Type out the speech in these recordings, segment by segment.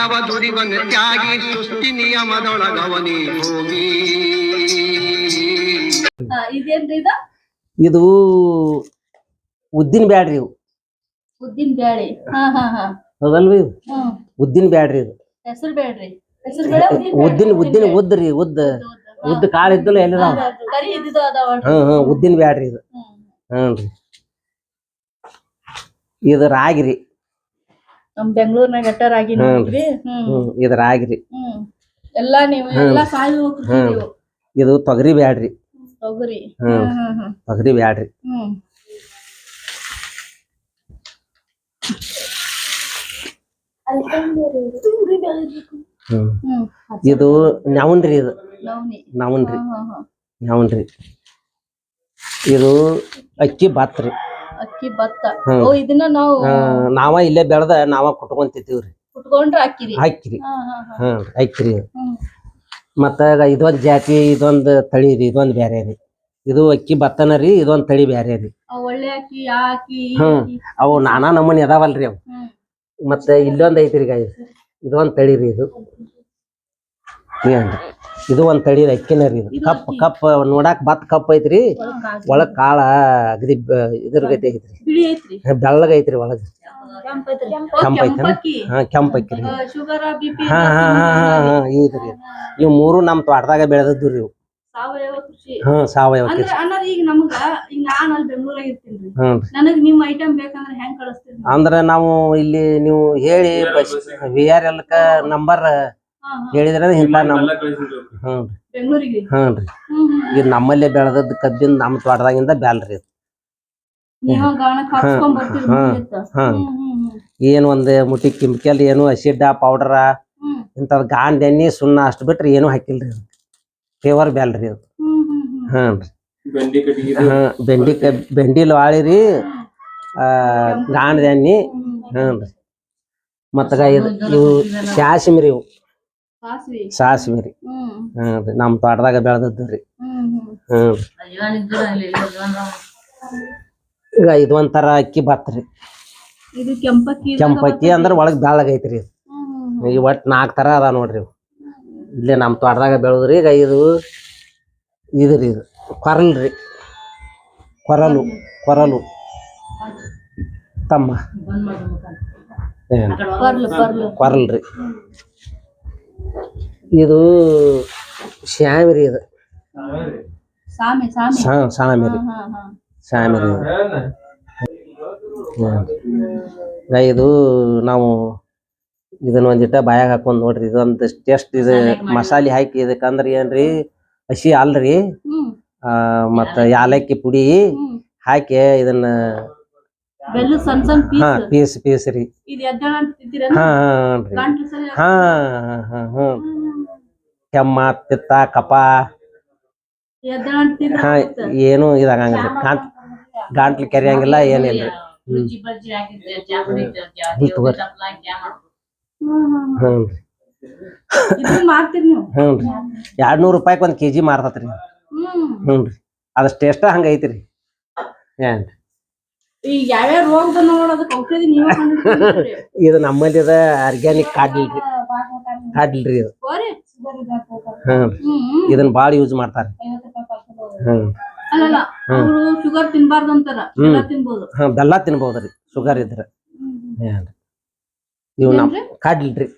ಮಾನವ ದುರಿವನು ತ್ಯಾಗಿ ಸೃಷ್ಟಿ ನಿಯಮದೊಳಗವನಿ ಹೋಗಿ ಇದು? ಇದು ಉದ್ದಿನ ಬ್ಯಾಡ್ರಿ ಇವು. ಉದ್ದಿನ ಬ್ಯಾಳಿ. ಹಾ ಹಾ ಹಾ. ಹೌದಲ್ರಿ ಇದು? ಉದ್ದಿನ ಬ್ಯಾಡ್ರಿ ಇದು. ಹೆಸರು ಬ್ಯಾಡ್ರಿ. ಉದ್ದಿನ ಉದ್ದಿನ ಉದ್ದ್ರಿ ಉದ್ದ ಉದ್ದ ಕಾಳು ಇದ್ದಲ್ಲ ಎಲ್ಲ ಹ್ಮ್ ಹ್ಮ್ ಉದ್ದಿನ ಬ್ಯಾಡ್ರಿ ಇದು. ಹ್ಮ್. ಹ್ಞೂ ರೀ. ಇದು ರಾಗಿ ರೀ ನಮ್ ಬೆಂಗಳೂರಿನಾಗ ಹ್ಮ್ ಇದು ರಾಗಿ ರೀ. ಹ್ಮ್. ಎಲ್ಲಾ ನೀವು ಎಲ್ಲಾ ಸಾಯಿ ಕೃಷಿ ನೀವು. ಇದು ತೊಗರಿ ಬ್ಯಾಡ್ರಿ. ತೊಗರಿ. ಹ್ಮ್. ಹ್ಮ್ ಹ್ಮ್ ಹ್ಮ್. ತೊಗರಿ ಬ್ಯಾಡ್ರಿ. ಹ್ಮ್. ಹ್ಮ್. ಹ್ಮ್. ಇದು ನವನ್ರಿ ಇದು. ನವ್ನಿ ನವನ್ರಿ ಇದು ಅಕ್ಕಿ ಭತ್ತ ರೀ. ಅಕ್ಕಿ ಭತ್ತ ಹ್ಮ್. ಇದನ್ನ ನಾವು ನಾವ ಇಲ್ಲೇ ಬೆಳೆದ ನಾವ ಕುಟ್ಕೊಂತಿದ್ದೀವ್ರಿ. ಕುಟ್ಕೊಂಡ್ರೆ ಹಾಕಿರಿ. ಹಾಕಿರಿ. ಹಾ ಹಾ ಹಾ. ಹ್ಮ್ ಹಾಕಿರಿ. ಹ್ಮ್. ಮತ್ತ ಇದೊಂದ್ ಜಾತಿ ಇದೊಂದ್ ತಳಿ ರೀ ಇದೊಂದ್ ಬ್ಯಾರೆ ರೀ. ಇದು ಅಕ್ಕಿ ಭತ್ತನ ರೀ ಇದೊಂದ್ ತಳಿ ಬ್ಯಾರೆ ರೀ. ಒಳ್ಳೆ ಅಕ್ಕಿ ಆ ಅಕ್ಕಿ ಈ ಹ್ಮ್. ಅಕ್ಕಿ. ಅವು ನಾನಾ ನಮೂನಿ ಅದಾವಲ್ರಿ ಅವು. ಹ್ಮ್. ಮತ್ತೆ ಇಲ್ಲೊಂದ್ ಐತ್ರಿ ಗಾಯ ಇದೊಂದ್ ತಳಿ ರೀ ಇದು. ಏನ್ರಿ ಇದು ಒಂದ್ ತಳಿ ಅಕ್ಕಿನ ರೀ ಇದು. ಕಪ್ಪ ಕಪ್ ಅಕ್ಕಿ. ಕಪ್ ನೋಡಾಕ್ ಭತ್ತ ಕಪ್ ಐತ್ರಿ. ಒಳಗ್. ಕಾಳ ಅಗದಿ ಬ- ಇದ್ರ ಗತಿ ಐತ್ರಿ. ಬಿಳಿ ಐತ್ರಿ. ಬೆಳ್ಳಗ ಐತ್ರಿ ಒಳಗ್. ಕೆಂಪ್ ಐತ್ರಿ. ಕೆಂಪಕ್ಕಿ ಹಾ ಕೆಂಪ್ ಅಕ್ಕಿ ರೀ. ಶುಗರ್ ಬಿ ಪಿ ಹಾ ಹಾ ಹಾ ಹಾ ಹಾ ಇದ್ರಿ ಇವ್ ಮೂರು ನಮ್ ತೋಟದಾಗ ಬೆಳೆದದ್ದು ರೀ ಇವು. ಸಾವಯವ ಕೃಷಿ. ಹ್ಮ್ ಸಾವಯವ ಅಂದ್ರೆ ಕೃಷಿ ಈಗ ನಮಗ ಈಗ ನಾನ್ ಅಲ್ಲಿ ಇರ್ತೀನಿ ಹ್ಮ್ ನನಗ್ ನಿಮ್ ಐಟಮ್ ಬೇಕಂದ್ರೆ ಹೆಂಗ್ ಕಳಿಸ್ತೀರಿ? ನೀವು? ಅಂದ್ರ ನಾವು ಇಲ್ಲಿ ನೀವು ಹೇಳಿ ಬಸ್ ವಿ ಆರ್ ಎಲ್ಕ ನಂಬರ್ ಹಾ ಹಾ ಹೇಳಿದ್ರೆ ಇಂಥ ನಮ್ ಹ್ಞೂ ಬೆಂಗಳೂರಿಗೆ? ಹ್ಞೂ ರೀ ಈಗ ನಮ್ಮಲ್ಲೇ ಬೆಳೆದದ್ದು ಕಬ್ಬಿನ ನಮ್ಮ ತೋಟದಾಗಿಂದ ಬ್ಯಾಲ್ರಿ ಏನ್ ಒಂದ್ ಮುಟ್ಟಿ ಕೆಮಿಕಲ್ ಏನು ಅಸಿಡ್ ಪೌಡರ ಇಂಥದ್ ಗಾಂಡ್ ಎಣ್ಣಿ ಸುಣ್ಣ ಅಷ್ಟು ಬಿಟ್ರೆ ಏನು ಹಾಕಿಲ್ರಿ ಅದು. ಫೇವರ್ ಬ್ಯಾಲ್ರಿ ಅದು. ಹ್ಮ್ ಹ್ಮ್ ಹ್ಮ್. ಹ್ಮ್ ರೀ ಹಾ ಬೆಂಡಿ ಬೆಂಡಿ ಲಾಳಿ ರೀ ಆ ಗಾಂಡ್ ಎಣ್ಣಿ. ಹ್ಮ್ ರೀ ಮತ್ತ ಇದು ಇವು ಶಾಸಿಮ್ರಿ ರೀ ಇವು. ಸಾಸ್ವಿ. ರೀ. ಹ್ಮ್. ನಮ್ಮ ತೋಟದಾಗ ಬೆಳೆದದ್ದು ರೀ. ಈಗ ಇದು ಒಂಥರ ಅಕ್ಕಿ ಭತ್ತ ರೀ. ಇದು ಕೆಂಪಕ್ಕಿ ಅಂದ್ರೆ ಕೆಂಪಕ್ಕಿ ಅಂದ್ರ ಒಳಗ್ ಬೆಳ್ಳಗ್ ಐತ್ರಿ ಇದು. ಹ್ಮ್ ಹ್ಮ್ ಹ್ಮ್. ಈ ಒಟ್ ನಾಲ್ಕು ತರ ಅದ ನೋಡ್ರಿ ಇಲ್ಲೇ ನಮ್ಮ ತೋಟದಾಗ ಬೆಳೆದ್ರಿ ಈಗ ಇದು ಇದು ರೀ ಇದು ಕೊರಲ್ ರೀ. ಕೊರಲು ಕೊರಲು. ತಮ್ಮ. ಕೊರಲ್ ರೀ. ಇದು ಶ್ಯಾಮಿರಿ ಇದು ಸಾಮೆ ಸಾಮೆ. ಸಾ ಸಾಮಿ ರೀ ಹಾ ಹಾ. ಇದು ನಾವು ಇದನ್ನ ಒಂದಿಟ್ಟ ಬಾಯಾಗ ಹಾಕೊಂಡ್ ನೋಡ್ರಿ ಇದೊಂದು ಟೆಸ್ಟ್ ಇದು ಮಸಾಲೆ ಹಾಕಿ ಇದಕ್ಕಂದ್ರೆ ಏನ್ರಿ ಹಸಿ ಅಲ್ರಿ ಮತ್ತ ಯಾಲಕ್ಕಿ ಪುಡಿ ಹಾಕಿ ಇದನ್ನ ಬೆಲ್ಲ ಸಣ್ಣ ಸಣ್ಣ ಹಾ ಪೀಸ್ ಪೀಸ್ ಪೀಸ್ ರೀ ಇದು ಎದ್ದಳ ಅಂತಿದ್ದೀರ ಹಾ ಹಾ ರೀ ಗಂಟ್ಲು ಸರಿ ಹಾ ಹಾ ಹಾ ಹ್ಮ್ ಕೆಮ್ಮ ಪಿತ್ತ ಕಪ ಎದ್ದಳ ಅಂತಿದ್ರ ಹಾ ಏನು ಇದಾಗಂಗಿಲ್ಲ ಗಾಂಟ್ ಗಾಂಟ್ಲು ಕೆರೆಯಂಗಿಲ್ಲ ಏನಿಲ್ಲ ಹ್ಮ್ ತಗೋರಿ ಹ್ಮ್ ಇದನ್ನ ಮಾಡ್ತೀರಿ ನೀವು ಹ್ಞೂ ರೀ ಎರಡು ನೂರು ರೂಪಾಯಿಗೆ ಒಂದು ಕೆಜಿ ಮಾರ್ತತ್ರಿ ಹ್ಮ್ ಹ್ಞೂ ರೀ ಅದಷ್ಟು ಟೇಸ್ಟ್ ಹಂಗ ಐತ್ರಿ ಏನ್ ಈಗ ಯಾವ್ಯಾವ ರೋಗ ಬಂದ ನೋಡೋದಕ್ಕೆ ಔಷಧಿ ನೀವೇ ಕಂಡುಹಿಡಿದ್ರಿ ಇದು ನಮ್ಮಲ್ಲಿ ಆರ್ಗ್ಯಾನಿಕ್ ಕಾಡ್ಲ್ರಿ ಕಾಡ್ಲ್ರಿ ಇದು. ಹೋರಿ ಹ್ಮ್. ಇದನ್ನ ಭಾಳ ಯೂಸ್ ಮಾಡ್ತಾರ. ಐವತ್ತು ರೂಪಾಯಿ ಪಾರ್ಸಲ್ ಹೋಗೋದು. ಹ್ಮ್ ಅಲ್ಲಲ್ಲ ಅವರು ಶುಗರ್ ತಿನ್ಬಾರ್ದು ಅಂತಾರ. ಎಲ್ಲ ತಿನ್ಬೋದು. ಹಾ ಬೆಲ್ಲ ತಿನ್ಬೋದ್ರಿ ಶುಗರ್ ಇದ್ರ. ಇವು ನಮ್ ಕಾಡ್ಲ್ರಿ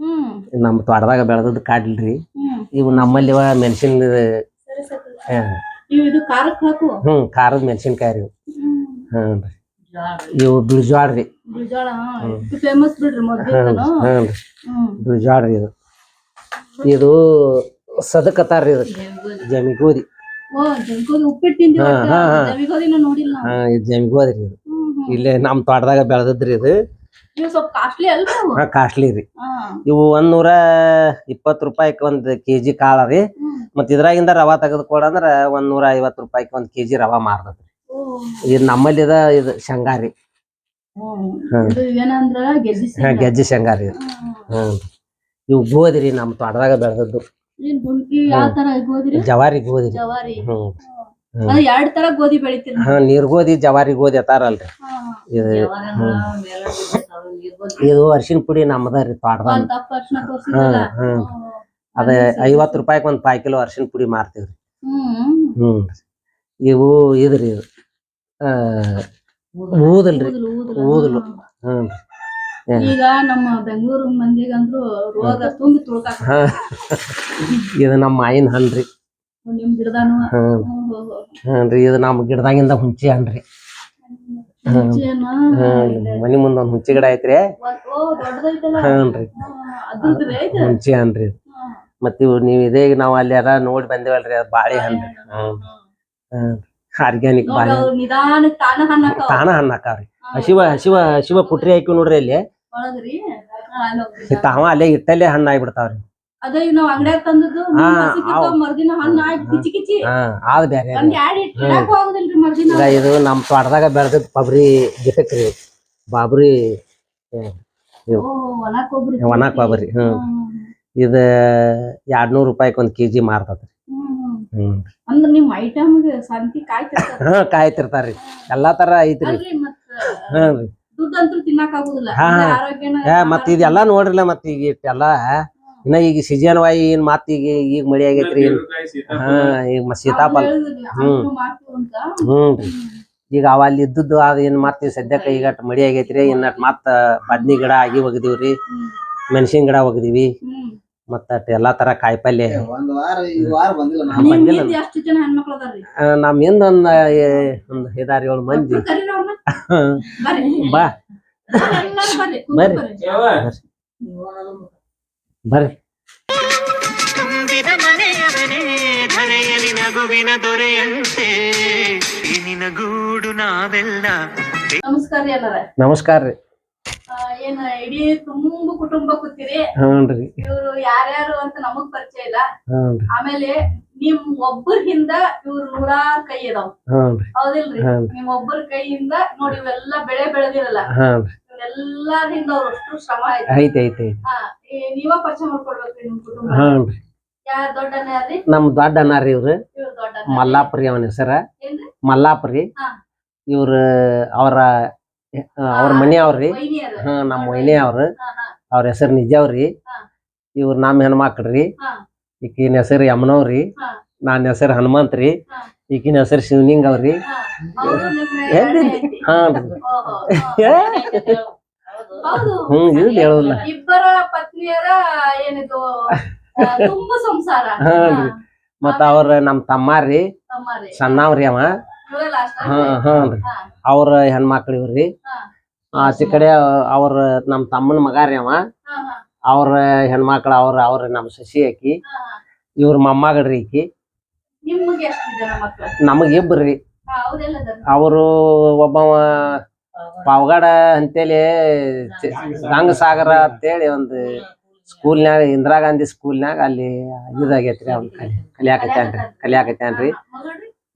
ಹ್ಮ್. ನಮ್ಮ ತೋಟದಾಗ ಬೆಳೆದದ್ದು ಕಾಡ್ಲ್ರಿ ಹ್ಮ್. ಇವು ನಮ್ಮಲ್ಲಿ ಮೆಣಸಿನ ಇದು ಹಾಕು. ಹ್ಮ್ ಖಾರದ ಮೆಣಸಿನ್ಕಾಯಿ ರೀ ಇವು. ಹ್ಮ್. ರೀ ಇವು ಬಿಳ್ಜ್ವಾಳ ರೀ. ಇದು ಫೇಮಸ್ ಬಿಡ್ರಿ ಮೊದ್ಲು ಹ್ಮ್ ಹ್ಮ್ ರೀ. ಇದು. ಇದು ಸದಕತ್ತಾರ ರೀ ಇದು. ಜಮಿಗೋದಿ ಜಮಿಗೋದಿ ರೀ ಇದು. ಇಲ್ಲೇ ನಮ್ಮ ತೋಟದಾಗ ಬೆಳೆದದ್ರಿ ಇದು. ಕಾಸ್ಟ್ಲಿ ಅಲ್ರಿ ಹಾ ಕಾಸ್ಟ್ಲಿ ರೀ. ಇವು ಒಂದ್ ನೂರ ಇಪ್ಪತ್ತು ರೂಪಾಯಿಕ್ ಒಂದ್ ಕೆಜಿ ಕಾಳ ರೀ. ಮತ್ ಇದ್ರಾಗಿಂದ ರವಾ ತೆಗೆದು ಕೊಡಂದ್ರ ಒಂದ್ ನೂರ ಐವತ್ತು ರೂಪಾಯಿಕ್ ಒಂದ್ ಕೆಜಿ ರವಾ ಮಾರ್ತದ್ರಿ ಇದು ನಮ್ಮಲ್ಲಿ ಇದ ಇದು ಶಂಗಾರಿ. ರೀ ಹ್ಮ್. ಇದು ಏನಂದ್ರ ಗೆಜ್ಜಿ ಹಾ ಶೇಂಗಾ. ಗೆಜ್ಜಿ ಶೇಂಗಾ ಇದು. ಹ್ಮ್. ಇವು ಗೋಧಿ ರೀ ನಮ್ಮ ತೋಟದಾಗ ಬೆಳೆದದ್ದು. ಏನ್ ಗುಂಡ್ಕಿ ಯಾವ ತರ ಗೋಧಿರಿ ಜವಾರಿ ಗೋಧಿ ರೀ ಜವಾರಿ. ಹ್ಮ್. ನೀರ್ ಎರಡ್ ತರ ಗೋಧಿ ಬೆಳಿತೀರಿ ಹಾ ನೀರ್ಗೋದಿ ಜವಾರಿ ಗೋಧಿ ಅತಾರಲ್ರಿ. ಇದು ಇದು ಅರ್ಶಿನ ಪುಡಿ ನಮ್ಮದ ರೀ ತೋಟದ ಒಂದ್ ದಪ್ಪ ಅರ್ಶಿನ ತೋರ್ಸಿದ್ರಲ್ಲ? ಹ್ಮ್. ಅದ ಐವತ್ತು ರೂಪಾಯಿಗ್ ಒಂದ್ ಪಾವ್ ಕಿಲೋ ಅರ್ಶಿನ ಪುಡಿ ಮಾರ್ತೀವ್ರಿ. ಹ್ಮ್. ಹ್ಮ್. ಇವು ಇದ್ರಿ ಇದು. ಊದಲ್ರಿ ಊದಲು. ಊದಲು. ಈಗ ನಮ್ಮ ಬೆಂಗಳೂರು ಮಂದಿಗಂದ್ರು ರೋಗ ತುಂಬಿ ತುಳ್ಕಾಕ ಹಾ. ಇದು ನಮ್ಮ ಮಾಯಿನ ಹಲ್ರಿ ನಿಮ್ ಗಿಡದಾನು? ಹ್ಞೂ ಇದು ನಮ್ಮ ಗಿಡದಾಗಿಂದ ಹುಂಚಿ ಮುಂಚೆನ ಮನಿ ಮುಂದ ಒಂದ್ ಹುಂಚಿ ಗಿಡ ಐತ್ರಿ ಹ್ಞೂನ್ರಿ ಹುಂಚಿ ಅನ್ರಿ ಇದು. ನೀವು ನೀವ್ ಇದೇ ನಾವು ಅಲ್ಲಿ ಯಾರ ನೋಡಿ ಬಂದೇವಲ್ರಿ ಅದು ಬಾಳೆ ಹಣ್ಣ್ರಿ ಹ್ಮ್ ಹ್ಮ್ ಆರ್ಗ್ಯಾನಿಕ್ ಬಾಳೆ. ತಾನ ಹಣ್ಣಾಕ ತಾನ ಹಣ್ಣ್ ಹಾಕಾವ್ರಿ ಹಸಿವ ಹಸಿವ ಹಸಿವ ಪುಟ್ರಿ ಹಾಕಿ ನೋಡ್ರಿ ಒಳಗ್ರಿ. ಅಲ್ಲೋ. ತಾವ ಅಲ್ಲೇ ಇಟ್ಟಲ್ಲೇ ಹಣ್ಣ್ ಆಗ್ಬಿಡ್ತಾವ್ರಿ. ಅದೇ ಈಗ ನಾವ್ ಅಂಗಡ್ಯಾಗ ತಂದದ್ದು ಮರ್ದಿನ ಹಣ್ಣು ಆಗಿ ಕಿಚಿ ಕಿಚಿ. ಆದ್ ಬ್ಯಾರೆ ಈಗ ಇದು ನಮ್ ತೋಟದಾಗ ಬೆಳೆದ ಕೊಬ್ಬರಿ ಗಿಟಕ್ರಿ. ಬಾಬ್ರಿ ಒಣ ಕೊಬ್ಬರಿ ಹ್ಮ್. ಇದ ಎರಡ್ ನೂರ್ ರೂಪಾಯಿಕ್ ಒಂದ್ ಕೆಜಿ ಮಾರ್ತತ್ರಿ ಹ್ಮ್ ಅಂದ್ರ ನಿಮ್ ಐಟಮ್ ಸಂತಿ ಕಾಯ್ತಿರ್ತಾರ. ಹಾ ಕಾಯ್ತಿರ್ತಾರ್ರಿ. ಎಲ್ಲಾ ತರ ಐತ್ರಿ. ಅಲ್ರಿ ಮತ್ ಹ್ಮ್ ರೀ. ದುಡ್ಡಂತೂ ತಿನ್ನಾಕ್ ಆಗುದಿಲ್ಲ. ಹಾ, ಅಂದ್ರೆ ಹಾ. ಆರೋಗ್ಯನ ಏ ಮತ್ ಇದೆಲ್ಲಾ ನೋಡ್ರಿಲ್ಲ ಮತ್ ಈಗ ಇಟ್ಟೆಲ್ಲಾ ಇನ್ನ ಈಗ ಸೀಸನ್ ವಾಯಿ ಏನ್ ಮತ್ ಈಗ ಈಗ ಮಳಿ ಆಗೈತ್ರಿ. ಏನ್ ಹಾ ಈಗ ಮತ್ ಸೀತಾಫಲ. ಹಣ್ಣು ಮಾಡ್ತೀವಿ ಅಂತ. ಹ್ಮ್. ರೀ ಈಗ ಅವ ಅಲ್ಲಿ ಇದ್ದದ್ದು ಅದ ಏನ್ ಮತ್ ಈಗ ಸದ್ಯಕ್ಕ ಈಗ ಮಳಿ ಆಗೈತ್ರಿ. ಇನ್ನಟ್ ಮತ್ತ ಬದ್ನಿ ಗಿಡ ಆಗಿ ಒಗದಿವ್ರಿ. ಮೆಣಸಿನ ಗಿಡ ಒಗದಿವಿ. ಹ್ಮ್. ಮತ್ತ ಅಟ್ ಎಲ್ಲಾ ತರ ಕಾಯಿಪಲ್ಲೆ ಒಂದ್ ವಾರ ಈ ವಾರ ಬಂದಿಲ್ಲ ಹಾ, ನಿಮ್ ಬಂದಿಲ್ಲ. ಹಿಂದ್ ಎಷ್ಟು ಜನ ಹೆಣ್ಮಕ್ಳು ಅದಾರ್ರಿ? ಆ, ನಮ್ ಹಿಂದ ಒಂದ್ ಏ, ಒಂದ್ ಐದಾರು ಏಳು ಮಂದಿ. ಒಬ್ರು ಕರೀರಿ ಅವ್ರ್ನ. ಬರ್ರಿ. ಬಾ. ಎಲ್ಲಾರು ಬರ್ರಿ ಬರ್ರಿ. ಬರ್ರಿ. ಬರ್ರಿ. ತುಂಬಿದ ಮನೆಯವನೇ ಧರೆಯಲಿ ನಗುವಿನ ದೊರೆಯಂತೆ. ನಿನಗೂಡು ನಾವೆಲ್ಲ. ನಮಸ್ಕಾರ ರೀ ಎಲ್ಲಾರ. ನಮಸ್ಕಾರ ರೀ. ಏನ್ ಇಡೀ ತುಂಬ ಕುಟುಂಬ ಕೂತಿರಿ? ಹ್ಞೂನ್ರಿ. ಇವ್ರು ಯಾರ್ಯಾರು ಅಂತ ನಮಗ್ ಪರಿಚಯ ಇಲ್ಲ. ಹ್ಞೂನ್ರಿ. ಆಮೇಲೆ ನಿಮ್ ಒಬ್ಬರ ಹಿಂದ ಇವ್ರ ನೂರಾರ್ ಕೈ ಅದಾವ. ಹ್ಞೂನ್ರಿ. ಹೌದಿಲ್ರಿ. ನಿಮ್ ಒಬ್ಬರ ಕೈಯಿಂದ ನೋಡಿ ಇವೆಲ್ಲ ಬೆಳೆ ಬೆಳೆದಿರಲ್ಲ. ಹ್ಞೂನ್ರಿ. ಹಿಂದ ಅವ್ರ ಅಷ್ಟು ಶ್ರಮ ಐತಿ ಐತಿ ಐತಿ ಐತಿ ಹಾ ಈ- ನೀವ ಪರಿಚಯ ಮಾಡ್ಕೊಡ್ಬೇಕ್ರಿ ನಿಮ್ ಕುಟುಂಬ. ಹ್ಞೂನ್ರಿ. ಯಾರ್ ದೊಡ್ಡನೇ ಅದ್ರಿ ನಮ್ ದೊಡ್ಡ ಅನ್ನಾರಿ ಇವ್ರು. ಇವ್ರ ದೊಡ್ಡ ಮಲ್ಲಾಪುರಿ ಅವನ ಹೆಸರ. ಏನ್ರಿ? ಮಲ್ಲಾಪುರಿ. ಹಾ. ಇವ್ರ ಅವರ ಅವ್ರ ಮನೆ ಅವ್ರಿ ಹಾ ನಮ್ಮ ವೈನಿ ಅವ್ರ. ಅವ್ರ ಹೆಸರು ನಿಜ ಅವ್ರಿ ಇವ್ರ ನಮ್ಮ ಹೆಣ್ಮಕ್ಳ್ರಿ. ಈಕಿನ ಹೆಸರು ಯಮನವ್ರಿ. ನನ್ನ ಹೆಸರು ಹನುಮಂತ್ರಿ ರೀ. ಈಕಿನ ಹೆಸರು ಶಿವನಿಂಗ್ ಅವ್ರಿ ಹಾ. ಹ್ಮ್ ಇದು ಹೇಳುದಿಲ್ಲ. ಇಬ್ಬರ ಪತ್ನಿಯರ ಏನಿದು ಆ, ತುಂಬಾ ಸಂಸಾರ. ಹಾ ರೀ. ಮತ್ತ ಅವ್ರ ನಮ್ ತಮ್ಮ ತಮ್ಮರಿ ಸಣ್ಣವ್ರಿ ಅವ. ಹಾ ಹ್ಞೂನ್ರಿ ಹಾ. ಅವ್ರ ಹೆಣ್ಮಕ್ಳು ಇವ್ರಿ. ಆಚೆ ಕಡೆ ಅವ್ರ ನಮ್ ತಮ್ಮನ ಮಗ ರೀ ಅವ. ಅವ್ರ ಹೆಣ್ಮಕ್ಳು ಅವ್ರ ಅವ್ರ ನಮ್ ಸಸಿ ಆಕಿ. ಇವ್ರ ಮೊಮ್ಮಗಳ್ರಿ ಈಕಿ. ನಮಗ ಅವ್ರೆಲ್ಲದಾರ ಅವರು ಒಬ್ಬವ ಪಾವಗಡ ಅಂತೇಳಿ ರಂಗಸಾಗರ ಗಂಗಸಾಗರ ಅಂತೇಳಿ ಒಂದು ಸ್ಕೂಲ್ನ್ಯಾಗ ಇಂದಿರಾ ಗಾಂಧಿ ಸ್ಕೂಲ್ನ್ಯಾಗ ಅಲ್ಲಿ ಇದಾಗೈತ್ರಿ ಅವ್ನ ಕಲಿ ಕಲಿಯಾಕತ್ಯಾನ್ರಿ ಕಲಿಯಾಕತ್ಯಾನ್ರಿ.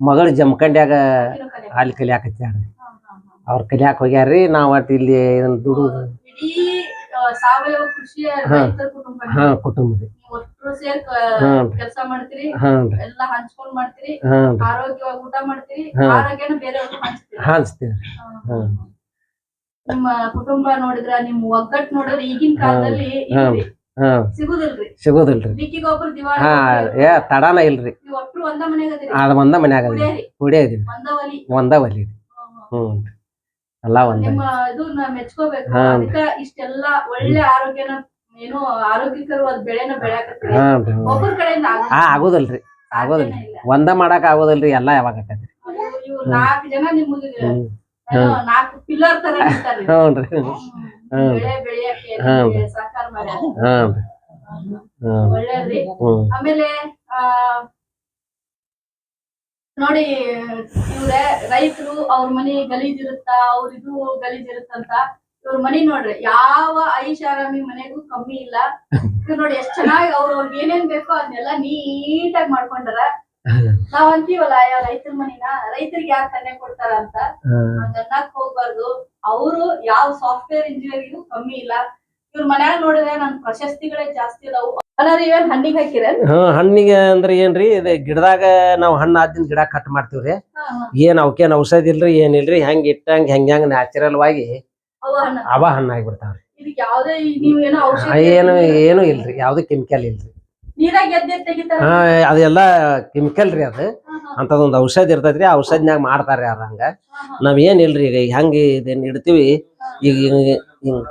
ಮಗಳು ಜಮಖಂಡ್ಯಾಗ ಅಲ್ಲಿ ಕಲಿಯಾಕತ್ಯಾನ್ರಿ. ಅವ್ರ ಕಲಿಯಾಕ ಹೋಗ್ಯಾರ್ರಿ? ನಾವ್ ಒಟ್ ಇಲ್ಲಿ ಇದನ್ನ ದುಡು ಇಡೀ ಆ, ಸಾವಯವ ಕೃಷಿಯ ಹಾ. ರೈತರ ಕುಟುಂಬ ಹಾ ಕುಟುಂಬ ರೀ. ನೀವು ಒಟ್ಟು ಸೇರ್ ಹ್ಮ್. ಕೆಲಸ ಮಾಡ್ತೀರಿ ಹಾನ್ರಿ ಎಲ್ಲಾ ಹಂಚ್ಕೊಂಡ್ ಮಾಡ್ತೀರಿ ಹಾನ್ರಿ ಆರೋಗ್ಯವಾಗಿ ಊಟ ಮಾಡ್ತೀರಿ ಹಾ. ಆರೋಗ್ಯನ ಬೇರೆಯವ್ರಿಗೆ ಹಂಚ್ತೀರಿ. ಹಾನ್ಸ್ತೀವ್ರಿ ಹಾ. ಹ್ಮ್ ನಿಮ್ಮ ಕುಟುಂಬ ನೋಡಿದ್ರ ನಿಮ್ ಒಗ್ಗಟ್ ನೋಡಿದ್ರ ಈಗಿನ ಕಾಲದಲ್ಲಿ ಹಾ. ಇಲ್ರಿ. ಹಾ ಸಿಗುದಿಲ್ರಿ. ಸಿಗೋದಿಲ್ರಿ. ದಿವಾಳ ಹಾ ಏ ತಡಾನ ಇಲ್ರಿ. ನೀವು ಒಟ್ರು ಒಂದ ಅದ ಒಂದ ಮನ್ಯಾಗ ಅದ್ರಿ ಕುಡಿಯರಿ. ಕುಡಿಯೋದಿಲ್ಲ ಒಂದ ಒಲಿ. ಒಂದ ಒಲಿ. ಹ್ಮ್ ಎಲ್ಲಾ ಒಂದ. ಹಾ. ಒಳ್ಳೆ ಆರೋಗ್ಯನ ಏನೋ ಆರೋಗ್ಯಕರವಾದ ಬೆಳೆನ ಬೆಳ್ಯಾಕತ್ತೀರಿ ಹಾ ಒಬ್ಬರ ಕಡೆಯಿಂದ ಆ ಆಗೋದಿಲ್ರಿ. ಆಗೋದಿಲ್ರಿ. ಇಲ್ಲ. ಒಂದ ಮಾಡಾಕ ಆಗೋದಲ್ರಿ ಎಲ್ಲಾ ಯಾವಾಗ ಆಕತ್ರಿ. ಇವ್ರು ನಾಲ್ಕು ಜನ ನಿಮಗೆ ಹ್ಮ್. ಏನೋ ನಾಲ್ಕು ಪಿಲ್ಲರ್ ತರ ಹ್ಞೂನ್ರಿ ಹ್ಮ್. ಬೆಳೆ ಬೆಳೆಯಕ್ಕೆ ಹಾ. ನಿಮ್ಗೆ ಸಹಕಾರ ಮಾಡ್ಯಾರ. ಹ್ಞೂನ್ರಿ ಹ್ಮ್. ಒಳ್ಳೇದ್ರಿ. ಹ್ಮ್. ಆಮೇಲೆ ಆ ನೋಡಿ ಇವ್ರೆ ರೈತರು ಅವ್ರ ಮನಿ ಗಲೀಜಿರುತ್ತ ಅವ್ರ ಇದು ಗಲೀಜಿರುತ್ತಂತ ಇವ್ರ ಮನಿ ನೋಡ್ರಿ ಯಾವ ಐಷಾರಾಮಿ ಮನೆಗೂ ಕಮ್ಮಿ ಇಲ್ಲ. ಇವ್ರು ನೋಡಿ ಎಷ್ಟ್ ಚೆನ್ನಾಗಿ ಅವ್ರ ಅವ್ರಿಗೆ ಏನೇನ್ ಬೇಕೋ ಅದನ್ನೆಲ್ಲ ನೀಟಾಗಿ ಮಾಡ್ಕೊಂಡಾರ. ನಾವ್ ಅಂತೀವಲ್ಲ ಯಾವ ರೈತರ ಮನಿನ ರೈತರಿಗೆ ಯಾರು ತಂದೆ ಕೊಡ್ತಾರ ಅಂತ. ಹಂಗನ್ನಕ್ ಹೋಗ್ಬಾರ್ದು. ಅವರು ಯಾವ ಸಾಫ್ಟ್ವೇರ್ ಇಂಜಿನಿಯರಿಂಗ್ ಕಮ್ಮಿ ಇಲ್ಲ. ಇವ್ರ ಮನ್ಯಾಗ ನೋಡಿದ್ರೆ ನನ್ ಪ್ರಶಸ್ತಿಗಳೇ ಜಾಸ್ತಿ ಅದಾವು. ಹಣ್ಣಿಗೆ ಅಂದ್ರೆ ಏನ್ರಿ ಇದು ಗಿಡದಾಗ ನಾವು ಹಣ್ಣು ಆದಿನ ಗಿಡ ಕಟ್ ಮಾಡ್ತೀವ್ರಿ. ಏನ್ ಅವಕೇನ್ ಔಷಧಿ ಇಲ್ರಿ ಏನಿಲ್ರಿ ಹೆಂಗ್ ಇಟ್ಟಂಗ್ ಹೆಂಗ್ ಹೆಂಗ್ ನ್ಯಾಚುರಲ್ ವಾಗಿ ಅವ ಹಣ್ಣ. ಆಗಿಬಿಡ್ತಾವ್ರಿ. ಏನೋ ಏನು ಇಲ್ರಿ ಯಾವ್ದು ಕೆಮಿಕಲ್ ಇಲ್ರಿ. ಹಾ ಅದೆಲ್ಲ ಕೆಮಿಕಲ್ ರೀ ಅದು. ಅಂತದೊಂದು ಔಷಧಿ ಇರ್ತೈತ್ರಿ ಆ ಔಷಧಿನಾಗ ಮಾಡ್ತಾರ್ರಿ ಅವ್ರ ಹಂಗ. ನಾವ್ ಏನ್ ಇಲ್ರಿ ಈಗ ಹೆಂಗ್ ಇದನ್ ಇಡ್ತೀವಿ ಈಗ ಹಿಂಗ್ ಹಿಂಗ್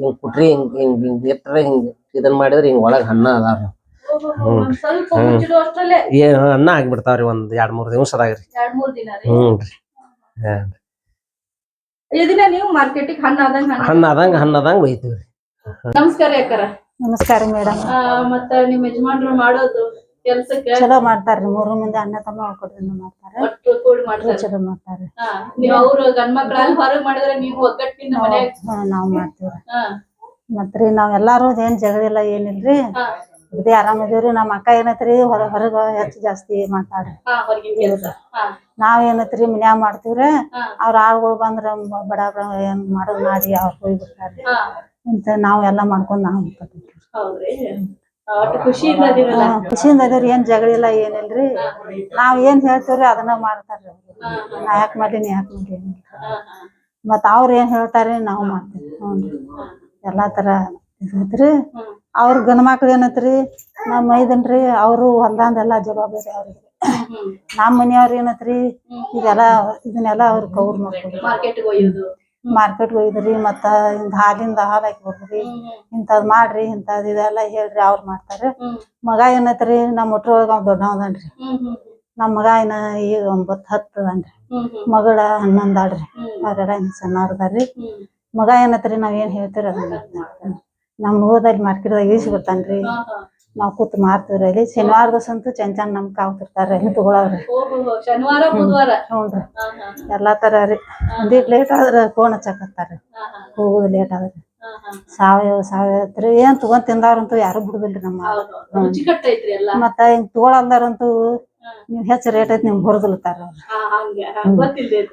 ಹಿಂಗ್ ಕುಟ್ರಿ ಹಿಂಗ್ ಹಿಂಗ್ ಹಿಂಗ್ ಇಟ್ರೆ ಹಿಂಗ್ ಇದನ್ ಮಾಡಿದ್ರೆ ಹಿಂಗ್ ಒಳಗ್ ಹಣ್ಣ ಅದಾವ್ರಿ ಒಂದ್ ಸ್ವಲ್ಪ ಮುಚ್ಚಿಡು ಅಷ್ಟ್ರಲ್ಲೇ. ಏನ್ ಹಣ್ಣ ಆಗ್ಬಿಡ್ತಾವ್ರಿ ಒಂದ್ ಎರಡ್ ಮೂರ್ ದಿವಸ ಅದಾಗ್ರಿ ಮಾರ್ಕೆಟಿಗೆ ಹಣ್ಣ ಆದಂಗ ಹಣ್ಣ ಆದಂಗ ಹಣ್ಣ ಆದಂಗ ಒಯ್ತೀವ್ರಿ. ನಮಸ್ಕಾರ ಯಾಕಾರ ನಮಸ್ಕಾರ ಮೇಡಮ್. ಮತ್ತ ನಿಮ್ ಯಜಮಾನ್ರು ಮಾಡೋದು ಕೆಲ್ಸಕ್ಕೆ? ಚಲೋ ಮಾಡ್ತಾರ್ರಿ ಮೂರು ಮಂದಿ ಅಣ್ಣ ತಮ್ಮ ಒಕ್ಕೂಟದಿಂದ ಮಾಡ್ತಾರೆ. ಒಟ್ಟು ಕೂಡಿ ಮಾಡ್ತಾರೆ. ಚಲೋ ಮಾಡ್ತಾರೆ. ಹಾ, ನೀವ್ ಅವ್ರು ಗಂಡ್ ಮಕ್ಳ ಅಲ್ಲಿ ಹೊರಗ್ ಮಾಡಿದ್ರೆ ನೀವು ಒಗ್ಗಟ್ಟಿನ ಮನೆ ನಾವು ಹಾ, ಮತ್ರಿ ನಾವ್ ಎಲ್ಲಾರು ಏನ್ ಜಗಳಿಲ್ಲ ಏನಿಲ್ರಿ? ಹಾ, ಆರಾಮ್ ಇದೀವ್ರಿ. ನಮ್ಮ ಅಕ್ಕ ಏನೈತ್ರಿ ಹೊರ ಹೊರಗ ಹೆಚ್ಚು ಜಾಸ್ತಿ ಮಾಡ್ತಾಳ್ರಿ ನಾವ್ ಏನೈತ್ರಿ ಮನ್ಯಾಗ ಮಾಡ್ತೀವ್ರಿ. ಅವ್ರ ಆಳ್ಗಳು ಬಂದ್ರ ಬಡ ಬಡ ಏನ್ ಮಾಡೋದ್ ಮಾಡಿ ಅವ್ರ ಹೋಗಿ ಬಿಡ್ತಾರ್ರಿ. ಇಂತ ಅಂತ ನಾವ್ ಎಲ್ಲಾ ಮಾಡ್ಕೊಂಡ್ ನಾವ್ ಖುಷಿಯಿಂದ ಅದೀವ್ರಿ ಏನ್ ಜಗಳಿಲ್ಲ ಏನಿಲ್ರಿ. ನಾವ್ ಏನ್ ಹೇಳ್ತೀವ್ರಿ ಅದನ್ನ ಮಾಡ್ತಾರ್ರಿ. ನಾ ಯಾಕ್ ಮಾಡೀನಿ ಯಾಕ್ ಮಾಡಿ ಏನಿಲ್ಲ. ಹಾ, ಹಾ. ಮತ್ತ ಅವ್ರ ಏನ್ ಹೇಳ್ತಾರೆ ನಾವು ಮಾಡ್ತೀವಿ ಹ್ಞೂನ್ರಿ. ಎಲ್ಲಾ ತರ ಇದ್ರಿ. ಅವ್ರ ಗಂಡ ಮಕ್ಳು ರೀ ನಮ್ಮ ಮೈದನ್ರಿ ಅವರು ಹೊಲ್ದಾಂದೆಲ್ಲ ಜವಾಬ್ದಾರಿ ಅವ್ರಿಗೆ. ನಮ್ ನಮ್ಮ ಮನೆಯವ್ರ ಏನತ್ರಿ ಇದೆಲ್ಲ ಇದನ್ನೆಲ್ಲ ಅವ್ರ ಕೌರ್ ಮಾಡ್ಕೊಡ್ರಿ. ಮಾರ್ಕೆಟ್ ಹೋಗಿದ್ರಿ ಮತ್ತ ಹಿಂಗ್ ಹಾಲಿಂದ ಹಾಲ್ ಹಾಕಿ ಕೊಡ್ರಿ. ಇಂಥದ್ ಮಾಡ್ರಿ ಇಂಥದ್ ಇದೆಲ್ಲ ಹೇಳ್ರಿ ಅವ್ರ ಮಾಡ್ತಾರ. ಮಗ ಏನತ್ರಿ ನಮ್ಮ ಒಟ್ರೊಳಗ ಅವ್ ದೊಡ್ಡವನ್ರಿ ನಮ್ಮ ಮಗ ಏನ ಈಗ ಒಂಬತ್ ಹತ್ತು ಅನ್ರಿ ಹ್ಮ್, ಹ್ಮ್, ಮಗಳ ಹನ್ನೊಂದ್ ಆಡ್ರಿ ಹ್ಮ್. ಅವ್ರೆಲ್ಲ ಸಣ್ಣವ್ರದಾರ್ರಿ. ಮಗ ಏನತ್ರಿ ನಾವ್ ಏನ್ ಹೇಳ್ತೀರ. ನಮ್ ಹೋದಲ್ಲಿ ಮಾರ್ಕೆಟ್ದಾಗ ಇಳಿಸಿ ಬರ್ತಾನ್ರಿ. ನಾವು ಕೂತ್ ಮಾರ್ತೀವ್ರಿ. ಅಲ್ಲಿ ಶನಿವಾರ ದಿವಸ ಅಂತೂ ಚಂದ ಚಂದ ನಮ್ ಕಾವ್ತಿರ್ತಾರ ಅಲ್ಲಿ ತಗೊಳವ್ರಿ ಹ್ಞೂನ್ರಿ ಎಲ್ಲಾ ತರ ರೀ. ಒಂದೀಟ್ ಲೇಟ್ ಆದ್ರ ಫೋನ್ ಹಚ್ಚಾಕತ್ತಾರ ಹೋಗುದು ಲೇಟ್ ಆದ್ರಿ. ಸಾವಯವ ಸಾವಯವ ಏನ್ ತಗೊಂಡ್ ತಿಂದಾರಂತೂ ಯಾರು ಬಿಡುದಿಲ್ರಿ ನಮ್ಮ ಮತ್ತ ಹಿಂಗ್ ತಗೊಳಲ್ದಾರಂತೂ ನೀವ್ ಹೆಚ್ಚ ರೇಟ್ ಐತಿ ನಿಮ್ ಹೊರದಲ್ತಾರ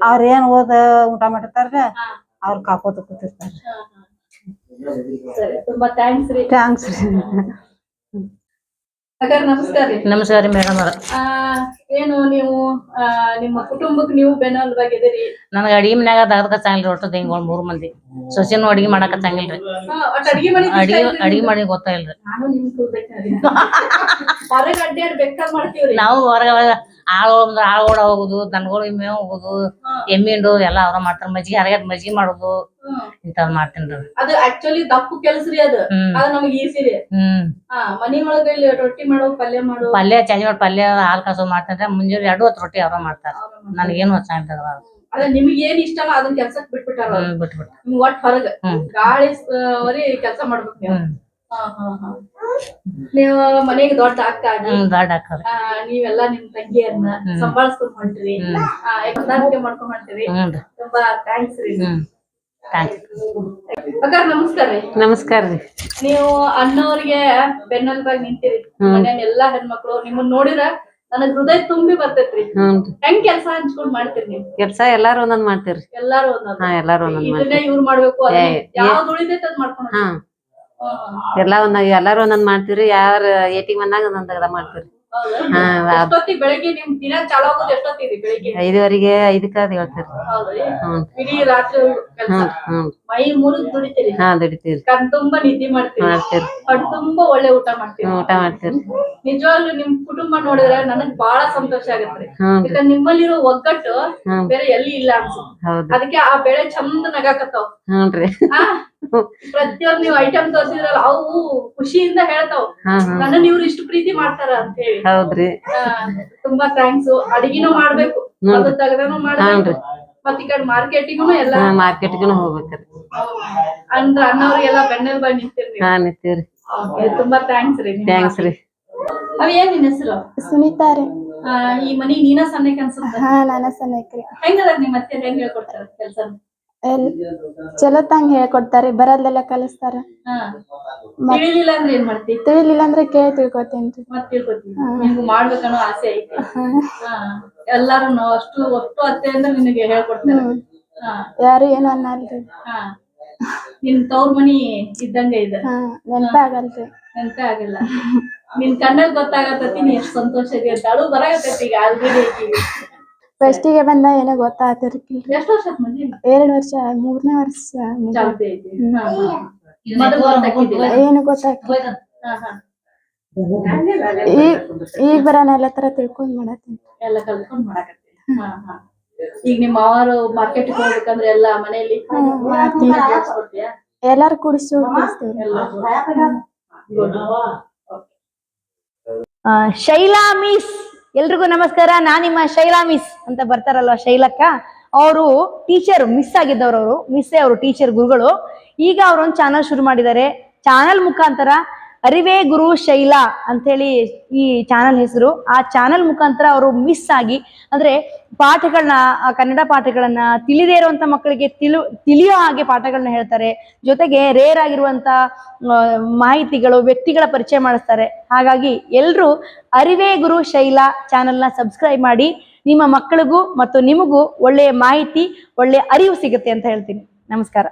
ಅವ್ರು. ಏನ್ ಓದ ಊಟ ಮಾಡಿರ್ತಾರ್ರಿ? ಹಾ. ಅವ್ರ ಕಾಕೋತ. ಸರಿ ತುಂಬಾ ಥ್ಯಾಂಕ್ಸ್ ರೀ. ಥ್ಯಾಂಕ್ಸ್ ರೀ. ಅಕ್ಕಾರ ನಮಸ್ಕಾರ ರೀ. ನಮಸ್ಕಾರ ರೀ ಮೇಡಮ್ ಅವ್ರ. ಆ, ಏನು ನೀವು ಆ, ನಿಮ್ಮ ಕುಟುಂಬಕ್ಕೆ ನೀವು ಬೆನ್ನೆಲುಬಾಗಿದ್ದೀರಿ? ನನಗೆ ಅಡಿಗೆ ಮನ್ಯಾಗ ದಗದಕ ಚಾಂಗಿಲ್ರಿ ಒಟ್ಟು ಹಿಂಗ್ ಮೂರ್ ಮಂದಿ. ಸೊಸಿನೂ ಅಡಿಗೆ ಮಾಡಕ ಚಾಂಗಿಲ್ರಿ ಒಟ್ಟು ಅಡ್ಗೆ ಮನೆ ಅಡಿಗೆ ಅಡಿಗೆ ಮಾಡಿ ಗೊತ್ತಾಗಿಲ್ರಿ ನಾನು ನಿಮ್ ಹೊರಗೆ ಅಡ್ಡಾಡಿ ಬೇಕಾದ್ ಮಾಡ್ತೀವ್ರಿ. ನಾವು ಹೊರಗ ಆಳು ಅಂದ್ರೆ ಆಳು ಓಡ ಹೋಗುದು ದನಗಳು ಮೇವ್ ಹೋಗುದು ಎಮ್ಮಿ ಹಿಂಡು ಎಲ್ಲ ಅವ್ರ ಮಾಡ್ತಾರ. ಮಜ್ಜಿಗೆ ಹರಗಟ್ ಮಜ್ಜಿಗೆ ಮಾಡುದು ಇಂತವ್ ಮಾಡ್ತೀನಿ ಮಾಡ್ತೀನ್ರಿ ಅದು ಆಕ್ಚುಲಿ ದಪ್ಪು ಕೆಲ್ಸ ರೀ ಅದು. ನಮ್ಗೆ ಅದು ನಮಗೆ ಈಸಿ ರೀ. ಹ್ಮ್. ಮನಿ ಒಳಗ ಇಲ್ಲಿ ರೊಟ್ಟಿ ಮಾಡೋ ಪಲ್ಯ ಮಾಡೋ. ಪಲ್ಯ ಚಂಜಿ ಮಾಡಿ ಪಲ್ಯ ಹಾಲ್ ಕಾಸು ಮಾಡ್ತಾರೆ ಮುಂಜಾನೆ ಎರಡು ಹೊತ್ತು ರೊಟ್ಟಿ ಅವ್ರ ಮಾಡ್ತಾರ. ನನಗೇನು ಹೊಚ್ಚಾಗಿಲ್ಲ ಅದ ನಿಮ್ಗೆ ಏನ್ ಇಷ್ಟ ಅದನ್ನ ಕೆಲ್ಸಕ್ ಬಿಟ್ಬಿಟ್ಟಾರ ಬಿಟ್ಬಿಟ್ಟು ಒಟ್ಟು ಒಟ್ ಹೊರಗ ಗಾಳಿ ಕೆಲ್ಸ ಮಾಡ್ಬೇಕು ನೀವು. ನೀವು ಮನೆಗೆ ದೊಡ್ಡ ಅಕ್ಕ ಆಗಿ ಹ್ಮ್ ದೊಡ್ಡ ಹಾಕವ್ರಿ. ಆ, ನೀವೆಲ್ಲ ನಿಮ್ ತಂಗಿಯರ್ನ ಸಂಭಾಳಿಸ್ಕೊಂಡ್ ಹೊಂಟ್ರಿ. ಆ, ಹೊಂದಾಣಿಕೆ ಮಾಡ್ಕೊಂಡ್ ಹೊಂಟ್ರಿ. ಹ್ಮ್ ರೀ. ತುಂಬಾ ಥ್ಯಾಂಕ್ಸ್ ರೀ. ಥ್ಯಾಂಕ್ಸ್ ಅಕ್ಕ ನಮಸ್ಕಾರ ರೀ. ನಮಸ್ಕಾರ ರೀ. ನೀವು ಅಣ್ಣವ್ರಿಗೆ ಬೆನ್ನೆಲುಬಾಗಿ ನಿಂತಿರಿ. ಮನ್ಯಾಗ ಎಲ್ಲಾ ಹೆಣ್ಮಕ್ಳು ನಿಮ್ಮನ್ನ ನೋಡಿದ್ರ ನನಗ್ ಹೃದಯ ತುಂಬಿ ಬರ್ತೈತ್ರಿ. ಹೆಂಗ್ ಕೆಲ್ಸ ಹಂಚ್ಕೊಂಡ್ ಮಾಡ್ತೀರಿ ನೀವು? ಕೆಲ್ಸ ಎಲ್ಲಾರು ಒಂದೊಂದ್ ಮಾಡ್ತೀವ್ರಿ ಎಲ್ಲಾರು ಒಂದೊಂದು. ಹಾ ಎಲ್ಲಾರು ಒಂದೊಂದ್ ಇದನ್ನೇ ಇವ್ರು ಮಾಡ್ಬೇಕು. ಅದನ್ನೇ ಏ. ಯಾವ್ದು ಉಳಿದೈತೆ ಅದ್ ಮಾಡ್ಕೊಂಡು ಹಾ. ಎಲ್ಲಾ ಒಂದ್ ಎಲ್ಲಾರು ಒಂದೊಂದ್ ಮಾಡ್ತೀವ್ರಿ. ಯಾರ ಏಟಿಗೆ ಬಂದಾಗ ಒಂದೊಂದ್ ಅದ ಮಾಡ್ತೀವ್ರಿ. ಬೆಳಿಗ್ಗೆ ನಿಮ್ ದಿನ ಚಾಲು ಆಗೋದು ಎಷ್ಟೊತ್ತಿಗೆ ಬೆಳಿಗ್ಗೆ? ಐದುವರೆಗೆ ಐದಕ್ಕ ಹೇಳ್ತೀರಿ ಇಡೀ ರಾತ್ರಿ ಮೈ ಮುರಿದ್ ದುಡಿತೀರಿ. ಹಾ ದುಡಿತೀರಿ. ಕಣ್ ತುಂಬಾ ನಿದ್ದೆ ಮಾಡ್ತೀರಿ. ಮಾಡ್ತೀವ್ರಿ ಹೊಟ್ಟೆ ತುಂಬಾ ಒಳ್ಳೆ ಊಟ ಮಾಡ್ತೀರಿ. ಊಟ ಮಾಡ್ತೀರಿ. ನಿಜವಾಗ್ಲೂ ನಿಮ್ ಕುಟುಂಬ ನೋಡಿದ್ರೆ ನನಗ್ ಬಹಳ ಸಂತೋಷ ಆಗತ್ರಿ ಯಾಕಂದ್ರೆ ನಿಮ್ಮಲ್ಲಿರೋ ಒಗ್ಗಟ್ಟು ಬೇರೆ ಎಲ್ಲಿ ಇಲ್ಲ ಅನ್ಸುತ್ತೆ. ಅದಕ್ಕೆ ಆ ಬೆಳೆ ಚಂದ ನಗಾಕತ್ತಾವ್. ಹ್ಞೂನ್ರಿ ಪ್ರತಿಯೊಂದ್ ನೀವು ಐಟಮ್ ತೋರಿಸಿದ್ರಲ್ಲ ಅವು ಖುಷಿಯಿಂದ ಹೇಳ್ತಾವ್. ನನ್ನ ಇವ್ರು ಇಷ್ಟು ಪ್ರೀತಿ ಮಾಡ್ತಾರ ಅಂತ ಹೇಳಿ ಹೌದ್ರಿ ತುಂಬಾ ಥ್ಯಾಂಕ್ಸ್ ಅಡಿಗೆನೂ ಮಾಡ್ಬೇಕು. ಅದು ತೆಗ್ದನು ಮಾಡ್ಬೇಕು. ಹಾನ್ರಿ. ಮತ್ ಈ ಕಡೆ ಮಾರ್ಕೆಟಿಗೂ ಎಲ್ಲ ಮಾರ್ಕೆಟ್ಗೂ ಹೋಗ್ಬೇಕ್ರಿ. ಅಂದ್ರ ಅಣ್ಣವ್ರಿಗೆಲ್ಲ ಬೆನ್ನೆಲ್ ಬಂದ್ ನಿಂತಿರ್ತೀವಿ ಹಾ ನಿಂತೀವ್ರಿ. ತುಂಬಾ ಥ್ಯಾಂಕ್ಸ್ ರೀ ಥ್ಯಾಂಕ್ಸ್ ರೀ. ಅವ್ ಏನ್ ನಿನ್ ಹೆಸರು? ಸುನೀತಾ ರೀ. ಆ, ಈ ಮನಿ ನೀನ ಸಣ್ಣಕ್ ಅನ್ಸುತ್ತ? ಹಾ ನಾನ ಸನೇಕ್ರಿ ಹೆಂಗದ ನಿಮ್ಮ ಮತ್ತೆ ಹೆಂಗ್ ಹೇಳ್ಕೊಡ್ತಾರ ಕೆಲ್ಸ ಎಲ್ ಹೇಳ್ಕೊಡ್ತಾರೆ ಬರಲ್ಲೆಲ್ಲ ಕಲಿಸ್ತಾರ. ಹಾ. ತಿಳಿಲಿಲ್ಲ ಅಂದ್ರೆ ಏನ್ ಮಾಡ್ತಿ? ತಿಳಿಲಿಲ್ಲ ಅಂದ್ರೆ ಕೇಳಿ ತಿಳ್ಕೊತೇನ್ರಿ ಮತ್ ತಿಳ್ಕೊತೀನಿ. ಮಾಡ್ಬೇಕನ್ನೋ ಆಸೆ ಐತೆ. ಹಾ. ಎಲ್ಲಾರು ಅಷ್ಟು ಅಷ್ಟು ಅತ್ತೆ ಅಂದ್ರೆ ನಿನಗೆ ಹೇಳ್ಕೊಡ್ತಾರೆ. ಹಾ. ಯಾರು ಏನು ಅನ್ನಲ್ರಿ. ಹಾ. ನಿನ್ ತವ್ರ ಮನಿ ಇದ್ದಂಗ ಇದೆ. ಹಾ ನೆನಪೇ ಆಗಲ್ರಿ. ನೆನ್ಪೇ ಆಗಿಲ್ಲ. ನಿನ್ ಕಣ್ಣಲ್ಲಿ ಗೊತ್ತಾಗತ್ತತಿ ನೀ ಎಷ್ಟ್ ಸಂತೋಷ ಇದೆ ಅಂತ ಅಳು ಬರಾಕತ್ತೈತಿ ಈಗ ಆಲ್ರೆಡಿ ಫಸ್ಟಿಗೆ ಬಂದ ಏನೋ ಗೊತ್ತಾಗ್ತಿರ್ಕಿಲ್ರಿ ಎಷ್ಟು ಎರಡ್ ವರ್ಷ ಮೂರನೇ ವರ್ಷ ಮುಗ್ದು. ಚಾಲ್ತಿ ಐತಿ. ಹಾ, ಹಾ. ಮೊದಲು ಗೊತ್ತಾಗಿದ್ದಿಲ್ಲ? ಏನು ಗೊತ್ತಾಗ್ತಿಲ್ಲ ಹಾ, ಹಾ. ಈಗ ಈಗ ಬರೋಣ ಎಲ್ಲ ತರ ತಿಳ್ಕೊಂಡ್ ಮಾಡತ್ತೀನಿ. ಎಲ್ಲ ಕಲ್ತ್ಕೊಂಡ್ ಮಾಡಾಕತ್ತಿ. ಹಾ, ಹಾ. ಈಗ ನಿಮ್ಮ ಅವರು ಮಾರ್ಕೆಟ್ ಹೋಗ್ಬೇಕಂದ್ರೆ ಎಲ್ಲ ಮನೆಯಲ್ಲಿ? ಎಲ್ಲಾರು ಕುಡಿಸು ಎಲ್ಲ ಶೈಲಾ ಮಿಸ್. ಎಲ್ರಿಗೂ ನಮಸ್ಕಾರ. ನಾನು ನಿಮ್ಮ ಶೈಲಾ ಮಿಸ್ ಅಂತ ಬರ್ತಾರಲ್ವ ಶೈಲಕ್ಕ? ಅವರು ಟೀಚರ್ ಮಿಸ್ ಆಗಿದ್ದವ್ರು ಅವರು ಮಿಸ್ಸೇ ಅವರು ಟೀಚರ್ ಗುರುಗಳು. ಈಗ ಅವರೊಂದು ಚಾನಲ್ ಶುರು ಮಾಡಿದ್ದಾರೆ. ಚಾನಲ್ ಮುಖಾಂತರ ಅರಿವೇ ಗುರು ಶೈಲಾ ಅಂತೇಳಿ ಈ ಚಾನಲ್ ಹೆಸರು. ಆ ಚಾನಲ್ ಮುಖಾಂತರ ಅವರು ಮಿಸ್ ಆಗಿ, ಅಂದ್ರೆ ಪಾಠಗಳನ್ನ ಕನ್ನಡ ಪಾಠಗಳನ್ನ ತಿಳಿದೇ ಇರುವಂತ ಮಕ್ಕಳಿಗೆ ತಿಳು, ತಿಳಿಯೋ ಹಾಗೆ ಪಾಠಗಳನ್ನ ಹೇಳ್ತಾರೆ. ಜೊತೆಗೆ ರೇರ್ ಆಗಿರುವಂತ ಮಾಹಿತಿಗಳು, ವ್ಯಕ್ತಿಗಳ ಪರಿಚಯ ಮಾಡಿಸ್ತಾರೆ. ಹಾಗಾಗಿ ಎಲ್ಲರೂ ಅರಿವೇ ಗುರು ಶೈಲಾ ಚಾನೆಲ್ನ ಸಬ್ಸ್ಕ್ರೈಬ್ ಮಾಡಿ, ನಿಮ್ಮ ಮಕ್ಕಳಿಗೂ ಮತ್ತು ನಿಮಗೂ ಒಳ್ಳೆಯ ಮಾಹಿತಿ, ಒಳ್ಳೆಯ ಅರಿವು ಸಿಗುತ್ತೆ ಅಂತ ಹೇಳ್ತೀನಿ. ನಮಸ್ಕಾರ.